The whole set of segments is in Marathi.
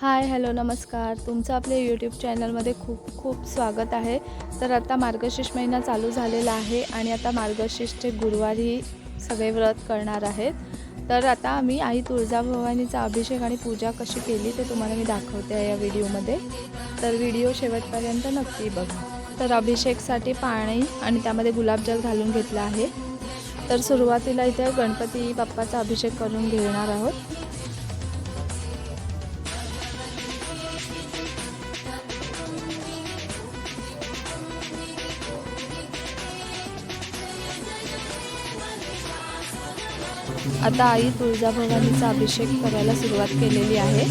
हाय हॅलो नमस्कार. तुमचं आपल्या यूट्यूब चॅनलमध्ये खूप खूप स्वागत आहे. तर आता मार्गशीर्ष महिना चालू झालेला आहे आणि आता मार्गशीर्षचे गुरुवारी सगळे व्रत करणार आहेत. तर आता आम्ही आई तुळजाभवानीचा अभिषेक आणि पूजा कशी केली ते तुम्हाला मी दाखवते आहे या व्हिडिओमध्ये. तर व्हिडिओ शेवटपर्यंत नक्की बघा. तर अभिषेकसाठी पाणी आणि त्यामध्ये गुलाबजल घालून घेतलं आहे. तर सुरुवातीला इथे गणपती बाप्पाचा अभिषेक करून घेणार आहोत. आता आई तुळजाभवानीचा अभिषेक करायला सुरुवात केलेली आहे.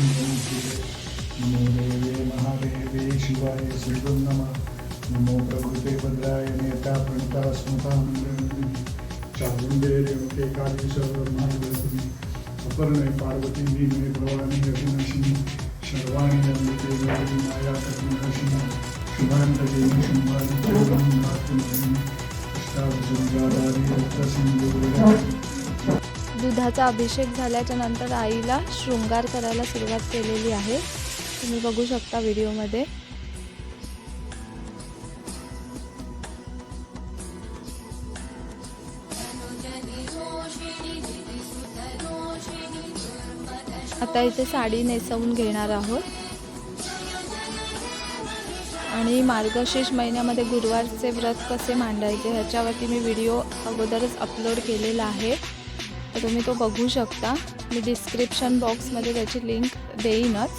नमो देवे नेता अपर्णे पार्वती भीमे भवानी माया दुधाचा अभिषेक झाल्याच्यानंतर आईला शृंगार करायला सुरुवात केलेली आहे. तुम्ही बघू शकता व्हिडिओमध्ये. आता इथे साडी नेसवून घेणार आहोत. आणि मार्गशीर्ष महिन्यामध्ये गुरुवारचे व्रत कसे मांडायचे ह्याच्यावरती मी व्हिडिओ अगोदरच अपलोड केलेला आहे. तर तुम्ही तो बघू शकता. मी डिस्क्रिप्शन बॉक्समध्ये त्याची लिंक देईनच.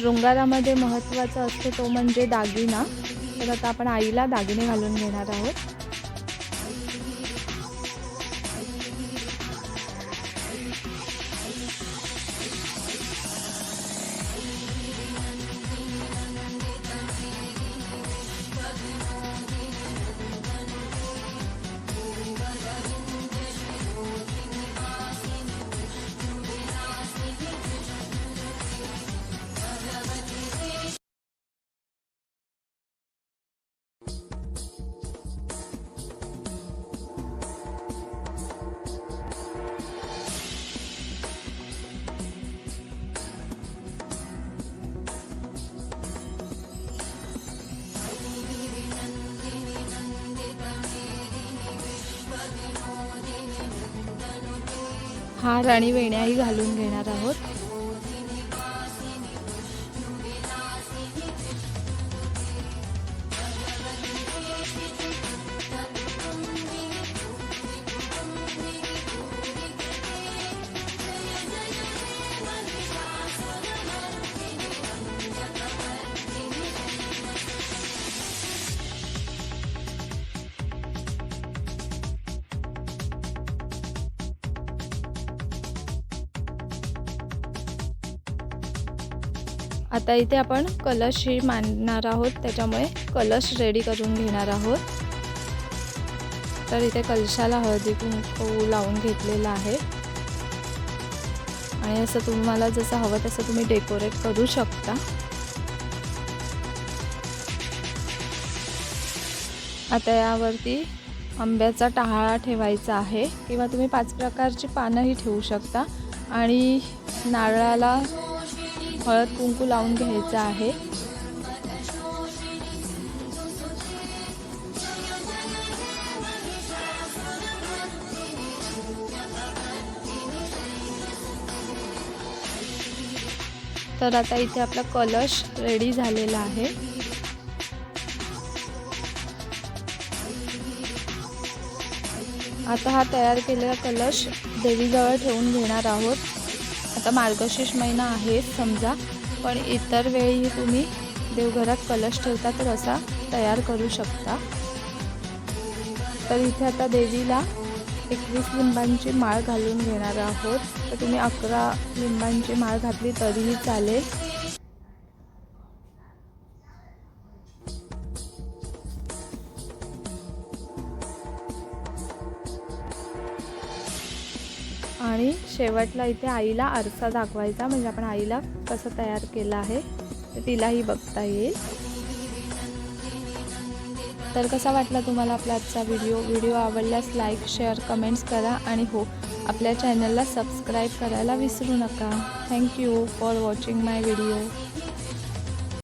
शृंगारामध्ये महत्त्वाचा असतो तो म्हणजे दागिना. तर आता आपण आईला दागिने घालून घेणार आहोत. हार आणि वेण्याही घालून घेणार आहोत. आता इथे आपण कलश ही मांडणार आहोत. त्याच्यामुळे कलश रेडी करून घेणार आहोत. तर इथे कलशाला हळदी कुंकू लावून घेतलेलं आहे. आणि असं तुम्हाला जसं हवं तसं तुम्ही डेकोरेट करू शकता. आता यावरती आंब्याचा टाळा ठेवायचा आहे. किंवा तुम्ही पाच प्रकारची पानंही ठेवू शकता. आणि नारळाला हळद कुंकू लावून घ्यायचं आहे. तर आता इथे आपला कलश रेडी झालेला आहे. आता हा तयार केलेला कलश देवीजवळ ठेवून घेणार आहोत. आता मार्गशीर्ष महिना आहे समजा पण इतर वेळी तुम्ही देवघरात कलश ठेवता तर असा तयार करू शकता. तर इथे आता देवीला एकवीस लिंबांची माळ घालून घेणार आहोत. तर तुम्ही अकरा लिंबांची माळ घातली तरीही चालेल. आणि शेवटला इथे आईला आरसा दाखवायचा म्हणजे आपण आईला कसं तयार केलं आहे तिलाही बघता येईल. तर कसा वाटला तुम्हाला आपला आजचा व्हिडिओ? व्हिडिओ आवडल्यास लाईक शेअर कमेंट्स करा आणि हो आपल्या चॅनलला सबस्क्राईब करायला विसरू नका. Thank you for watching my video.